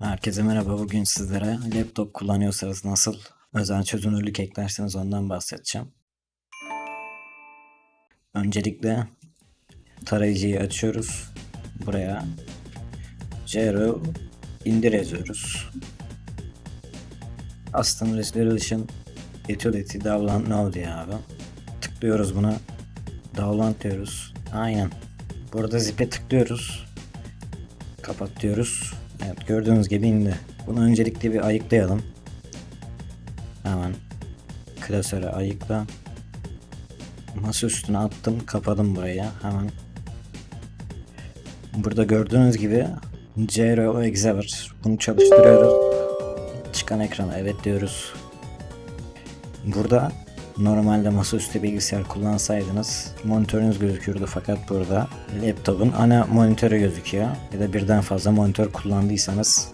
Herkese merhaba. Bugün sizlere laptop kullanıyorsanız nasıl özel çözünürlük eklerseniz ondan bahsedeceğim. Öncelikle tarayıcıyı açıyoruz. Buraya Zero indir yazıyoruz. Custom Resolution Utility Download Now diye abi. Tıklıyoruz buna. Download diyoruz. Aynen. Burada zip'e tıklıyoruz. Kapat diyoruz. Evet gördüğünüz gibi indi. Bunu öncelikle bir ayıklayalım. Hemen klasöre ayıkla. Masa üstüne attım kapadım burayı hemen. Burada gördüğünüz gibi Zero Exe var. Bunu çalıştırıyoruz. Çıkan ekrana evet diyoruz. Burada normalde masaüstü bilgisayar kullansaydınız monitörünüz gözükürdü fakat burada laptopun ana monitörü gözüküyor. Ya da birden fazla monitör kullandıysanız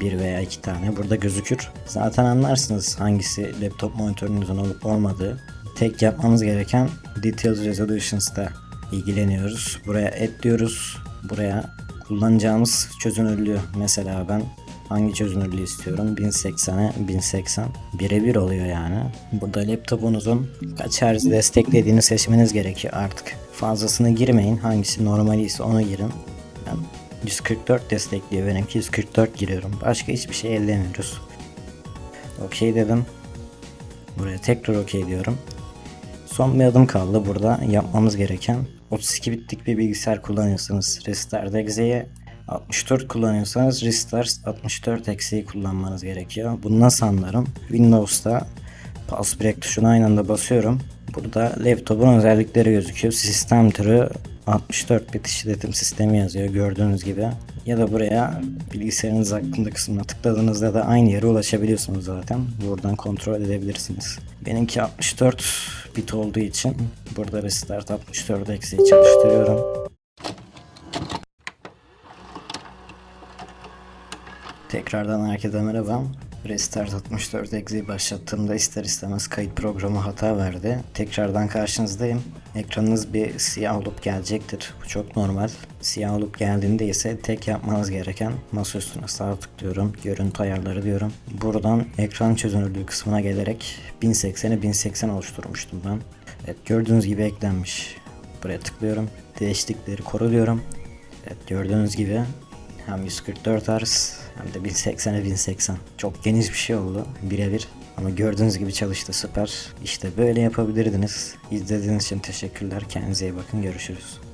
bir veya iki tane burada gözükür. Zaten anlarsınız hangisi laptop monitörünüzün olup olmadığı. Tek yapmamız gereken Details Resolutions'ta ilgileniyoruz. Buraya add diyoruz. Buraya kullanacağımız çözünürlüğü mesela ben hangi çözünürlüğü istiyorum 1080'e 1080 birebir oluyor yani. Burada laptopunuzun kaç hertz desteklediğini seçmeniz gerekiyor artık. Fazlasını girmeyin. Hangisi normaliyse onu girin. Ben 144 destekliyor benimki 144 giriyorum. Başka hiçbir şey ellemiyoruz. Okey dedim. Buraya tekrar okey diyorum. Son bir adım kaldı burada yapmamız gereken 32 bitlik bir bilgisayar kullanıyorsanız Restart Exe'ye 64 kullanıyorsanız Restart 64 eksiği kullanmanız gerekiyor. Bunu nasıl anlarım? Windows'ta Pulse Break tuşuna aynı anda basıyorum. Burada laptopun özellikleri gözüküyor. Sistem türü 64 bit işletim sistemi yazıyor gördüğünüz gibi. Ya da buraya bilgisayarınız hakkında kısmına tıkladığınızda da aynı yere ulaşabiliyorsunuz zaten. Buradan kontrol edebilirsiniz. Benimki 64 bit olduğu için burada Restart 64 eksiği çalıştırıyorum. Tekrardan herkese merhaba. Restart 64 Exe'yi başlattığımda ister istemez kayıt programı hata verdi. Tekrardan karşınızdayım. Ekranınız bir siyah olup gelecektir. Bu çok normal. Siyah olup geldiğinde ise tek yapmanız gereken masa üstüne sağ tıklıyorum. Görüntü ayarları diyorum. Buradan ekran çözünürlüğü kısmına gelerek 1080'e 1080 oluşturmuştum ben. Evet gördüğünüz gibi eklenmiş. Buraya tıklıyorum. Değişiklikleri koru diyorum. Evet gördüğünüz gibi hem 144 Hz hem de 1080'e 1080. Çok geniş bir şey oldu birebir. Ama gördüğünüz gibi çalıştı süper. İşte böyle yapabilirdiniz. İzlediğiniz için teşekkürler. Kendinize iyi bakın. Görüşürüz.